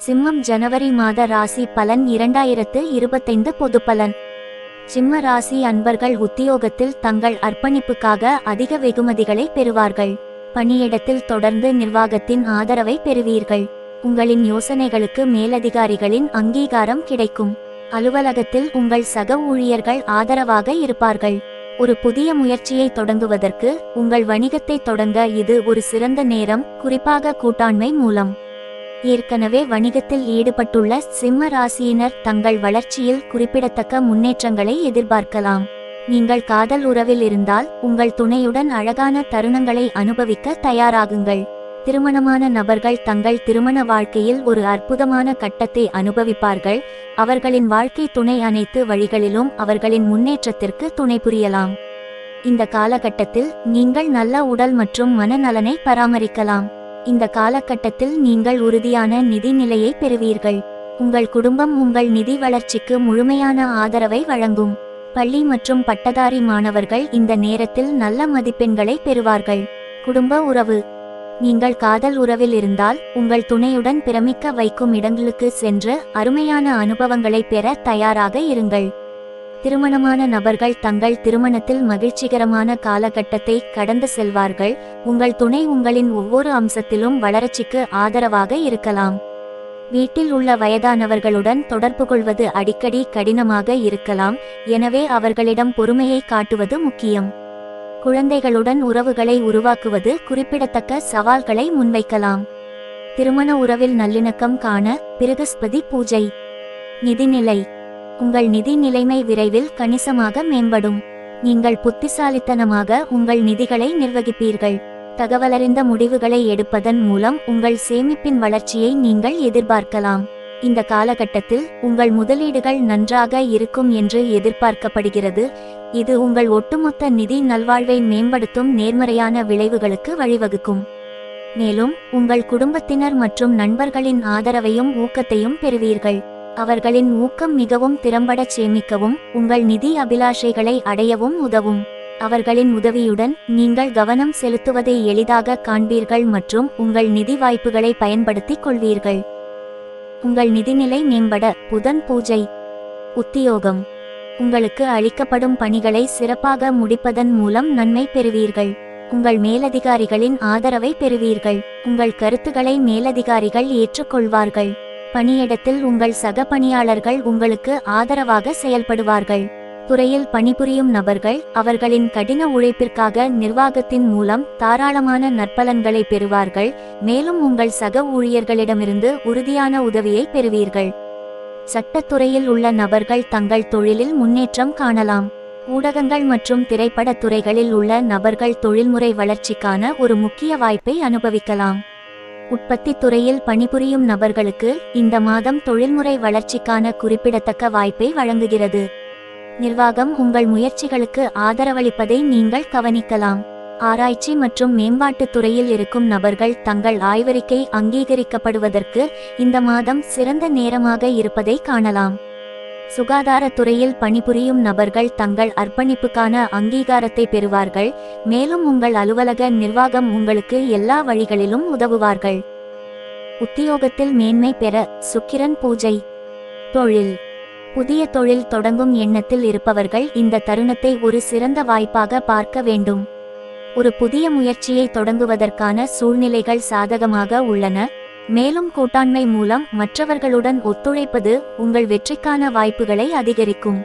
சிம்மம் ஜனவரி மாத ராசி பலன் இரண்டாயிரத்து இருபத்தைந்து பொது பலன். சிம்ம ராசி அன்பர்கள் உத்தியோகத்தில் தங்கள் அர்ப்பணிப்புக்காக அதிக வெகுமதிகளை பெறுவார்கள். பணியிடத்தில் தொடர்ந்து நிர்வாகத்தின் ஆதரவை பெறுவீர்கள். உங்களின் யோசனைகளுக்கு மேலதிகாரிகளின் அங்கீகாரம் கிடைக்கும். அலுவலகத்தில் உங்கள் சக ஊழியர்கள் ஆதரவாக இருப்பார்கள். ஒரு புதிய முயற்சியை தொடங்குவதற்கு உங்கள் வணிகத்தை தொடங்க இது ஒரு சிறந்த நேரம் குறிப்பாக கூட்டாண்மை மூலம். ஏற்கனவே வணிகத்தில் ஈடுபட்டுள்ள சிம்ம ராசியினர் தங்கள் வளர்ச்சியில் குறிப்பிடத்தக்க முன்னேற்றங்களை எதிர்பார்க்கலாம். நீங்கள் காதல் உறவில் இருந்தால் உங்கள் துணையுடன் அழகான தருணங்களை அனுபவிக்க தயாராகுங்கள். திருமணமான நபர்கள் தங்கள் திருமண வாழ்க்கையில் ஒரு அற்புதமான கட்டத்தை அனுபவிப்பார்கள். அவர்களின் வாழ்க்கை துணை அனைத்து வழிகளிலும் அவர்களின் முன்னேற்றத்திற்கு துணை புரியலாம். இந்த காலகட்டத்தில் நீங்கள் நல்ல உடல் மற்றும் மனநலனை பராமரிக்கலாம். இந்த காலகட்டத்தில் நீங்கள் உறுதியான நிதி நிலையை பெறுவீர்கள். உங்கள் குடும்பம் உங்கள் நிதி வளர்ச்சிக்கு முழுமையான ஆதரவை வழங்கும். பள்ளி மற்றும் பட்டதாரி மாணவர்கள் இந்த நேரத்தில் நல்ல மதிப்பெண்களை பெறுவார்கள். குடும்ப உறவு. நீங்கள் காதல் உறவில் இருந்தால் உங்கள் துணையுடன் பிரமிக்க வைக்கும் இடங்களுக்கு சென்று அருமையான அனுபவங்களை பெற தயாராக இருங்கள். திருமணமான நபர்கள் தங்கள் திருமணத்தில் மகிழ்ச்சிகரமான காலகட்டத்தை கடந்து செல்வார்கள். உங்கள் துணை உங்களின் ஒவ்வொரு அம்சத்திலும் வளர்ச்சிக்கு ஆதரவாக இருக்கலாம். வீட்டில் உள்ள வயதானவர்களுடன் தொடர்பு கொள்வது அடிக்கடி கடினமாக இருக்கலாம். எனவே அவர்களிடம் பொறுமையை காட்டுவது முக்கியம். குழந்தைகளுடன் உறவுகளை உருவாக்குவது குறிப்பிடத்தக்க சவால்களை முன்வைக்கலாம். திருமண உறவில் நல்லிணக்கம் காண பிருகஸ்பதி பூஜை. நிதிநிலை. உங்கள் நிதி நிலைமை விரைவில் கணிசமாக மேம்படும். நீங்கள் புத்திசாலித்தனமாக உங்கள் நிதிகளை நிர்வகிப்பீர்கள். தகவலறிந்த முடிவுகளை எடுப்பதன் மூலம் உங்கள் சேமிப்பின் வளர்ச்சியை நீங்கள் எதிர்பார்க்கலாம். இந்த காலகட்டத்தில் உங்கள் முதலீடுகள் நன்றாக இருக்கும் என்று எதிர்பார்க்கப்படுகிறது. இது உங்கள் ஒட்டுமொத்த நிதி நல்வாழ்வை மேம்படுத்தும் நேர்மறையான விளைவுகளுக்கு வழிவகுக்கும். மேலும் உங்கள் குடும்பத்தினர் மற்றும் நண்பர்களின் ஆதரவையும் ஊக்கத்தையும் பெறுவீர்கள். அவர்களின் ஊக்கம் மிகவும் திறம்பட சேமிக்கவும் உங்கள் நிதி அபிலாஷைகளை அடையவும் உதவும். அவர்களின் உதவியுடன் நீங்கள் கவனம் செலுத்துவதை எளிதாக காண்பீர்கள் மற்றும் உங்கள் நிதி வாய்ப்புகளை பயன்படுத்திக் கொள்வீர்கள். உங்கள் நிதிநிலை மேம்பட புதன் பூஜை. உத்தியோகம். உங்களுக்கு அளிக்கப்படும் பணிகளை சிறப்பாக முடிப்பதன் மூலம் நன்மை பெறுவீர்கள். உங்கள் மேலதிகாரிகளின் ஆதரவை பெறுவீர்கள். உங்கள் கருத்துக்களை மேலதிகாரிகள் ஏற்றுக்கொள்வார்கள். பணியிடத்தில் உங்கள் சக பணியாளர்கள் உங்களுக்கு ஆதரவாக செயல்படுவார்கள். துறையில் பணிபுரியும் நபர்கள் அவர்களின் கடின உழைப்பிற்காக நிர்வாகத்தின் மூலம் தாராளமான நற்பலன்களை பெறுவார்கள். மேலும் உங்கள் சக ஊழியர்களிடமிருந்து உறுதியான உதவியை பெறுவீர்கள். சட்டத்துறையில் உள்ள நபர்கள் தங்கள் தொழிலில் முன்னேற்றம் காணலாம். ஊடகங்கள் மற்றும் திரைப்படத் துறைகளில் உள்ள நபர்கள் தொழில்முறை வளர்ச்சிக்கான ஒரு முக்கிய வாய்ப்பை அனுபவிக்கலாம். உற்பத்தி துறையில் பணிபுரியும் நபர்களுக்கு இந்த மாதம் தொழில்முறை வளர்ச்சிக்கான குறிப்பிடத்தக்க வாய்ப்பை வழங்குகிறது. நிர்வாகம் உங்கள் முயற்சிகளுக்கு ஆதரவளிப்பதை நீங்கள் கவனிக்கலாம். ஆராய்ச்சி மற்றும் மேம்பாட்டுத் துறையில் இருக்கும் நபர்கள் தங்கள் ஆய்வறிக்கை அங்கீகரிக்கப்படுவதற்கு இந்த மாதம் சிறந்த நேரமாக இருப்பதை காணலாம். சுகாதாரத் துறையில் பணிபுரியும் நபர்கள் தங்கள் அர்ப்பணிப்புக்கான அங்கீகாரத்தை பெறுவார்கள் மேலும் உங்கள் அலுவலக நிர்வாகம் உங்களுக்கு எல்லா வழிகளிலும் உதவுவார்கள். உத்தியோகத்தில் மேன்மை பெற சுக்கிரன் பூஜை. தொழில். புதிய தொழில் தொடங்கும் எண்ணத்தில் இருப்பவர்கள் இந்த தருணத்தை ஒரு சிறந்த வாய்ப்பாக பார்க்க வேண்டும். ஒரு புதிய முயற்சியை தொடங்குவதற்கான சூழ்நிலைகள் சாதகமாக உள்ளன. மேலும் கூட்டாண்மை மூலம் மற்றவர்களுடன் ஒத்துழைப்பது உங்கள் வெற்றிக்கான வாய்ப்புகளை அதிகரிக்கும்.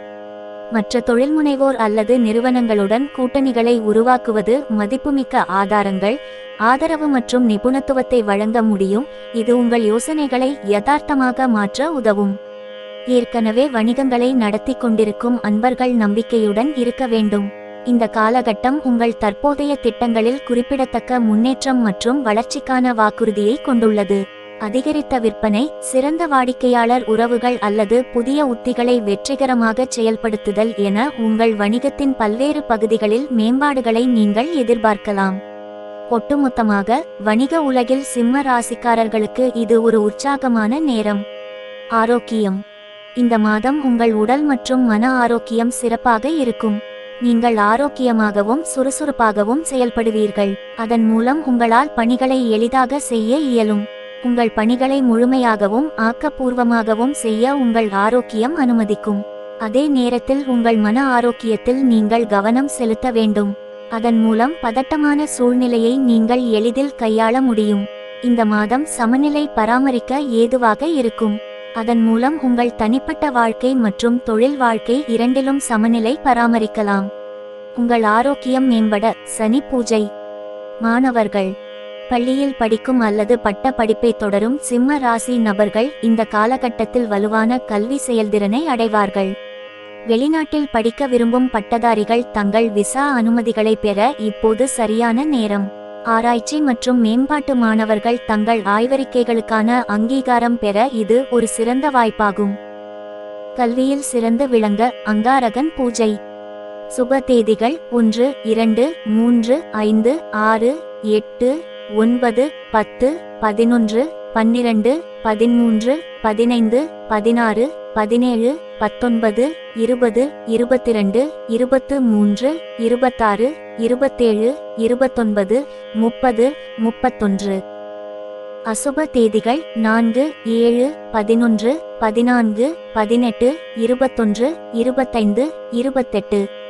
மற்ற தொழில்முனைவோர் அல்லது நிறுவனங்களுடன் கூட்டணிகளை உருவாக்குவது மதிப்புமிக்க ஆதாரங்கள் ஆதரவு மற்றும் நிபுணத்துவத்தை வழங்க முடியும் இது உங்கள் யோசனைகளை யதார்த்தமாக மாற்ற உதவும். ஏற்கனவே வணிகங்களை நடத்தி கொண்டிருக்கும் அன்பர்கள் நம்பிக்கையுடன் இருக்க வேண்டும். இந்த காலகட்டம் உங்கள் தற்போதைய திட்டங்களில் குறிப்பிடத்தக்க முன்னேற்றம் மற்றும் வளர்ச்சிக்கான வாக்குறுதியை கொண்டுள்ளது. அதிகரித்த விற்பனை சிறந்த வாடிக்கையாளர் உறவுகள் அல்லது புதிய உத்திகளை வெற்றிகரமாக செயல்படுத்துதல் என உங்கள் வணிகத்தின் பல்வேறு பகுதிகளில் மேம்பாடுகளை நீங்கள் எதிர்பார்க்கலாம். ஒட்டுமொத்தமாக வணிக உலகில் சிம்ம ராசிக்காரர்களுக்கு இது ஒரு உற்சாகமான நேரம். ஆரோக்கியம். இந்த மாதம் உங்கள் உடல் மற்றும் மன ஆரோக்கியம் சிறப்பாக இருக்கும். நீங்கள் ஆரோக்கியமாகவும் சுறுசுறுப்பாகவும் செயல்படுவீர்கள். அதன் மூலம் உங்களால் பணிகளை எளிதாக செய்ய இயலும். உங்கள் பணிகளை முழுமையாகவும் ஆக்கப்பூர்வமாகவும் செய்ய உங்கள் ஆரோக்கியம் அனுமதிக்கும். அதே நேரத்தில் உங்கள் மன ஆரோக்கியத்தில் நீங்கள் கவனம் செலுத்த வேண்டும். அதன் மூலம் பதட்டமான சூழ்நிலையை நீங்கள் எளிதில் கையாள முடியும். இந்த மாதம் சமநிலை பராமரிக்க ஏதுவாக இருக்கும். அதன் மூலம் உங்கள் தனிப்பட்ட வாழ்க்கை மற்றும் தொழில் வாழ்க்கை இரண்டிலும் சமநிலை பராமரிக்கலாம். உங்கள் ஆரோக்கியம் மேம்பட சனி பூஜை. மாணவர்கள் பள்ளியில் படிக்கும் அல்லது பட்ட படிப்பை தொடரும் சிம்ம ராசி நபர்கள் இந்த காலகட்டத்தில் வலுவான கல்வி செயல்திறனை அடைவார்கள். வெளிநாட்டில் படிக்க விரும்பும் பட்டதாரிகள் தங்கள் விசா அனுமதிகளை பெற இப்போது சரியான நேரம். ஆராய்ச்சி மற்றும் மேம்பாட்டு மாணவர்கள் தங்கள் ஆய்வறிக்கைகளுக்கான அங்கீகாரம் பெற இது ஒரு சிறந்த வாய்ப்பாகும். கல்வியில் சிறந்து விளங்க அங்காரகன் பூஜை. சுப தேதிகள் ஒன்று இரண்டு மூன்று ஐந்து ஆறு எட்டு ஒன்பது பத்து பதினொன்று பன்னிரண்டு பதிமூன்று பதினைந்து பதினாறு பதினேழு பத்தொன்பது இருபது இருபத்திரண்டு இருபத்து மூன்று இருபத்தாறு இருபத்தேழு இருபத்தொன்பது முப்பது முப்பத்தொன்று. அசுப தேதிகள் நான்கு ஏழு பதினொன்று பதினான்கு பதினெட்டு இருபத்தொன்று இருபத்தைந்து இருபத்தெட்டு.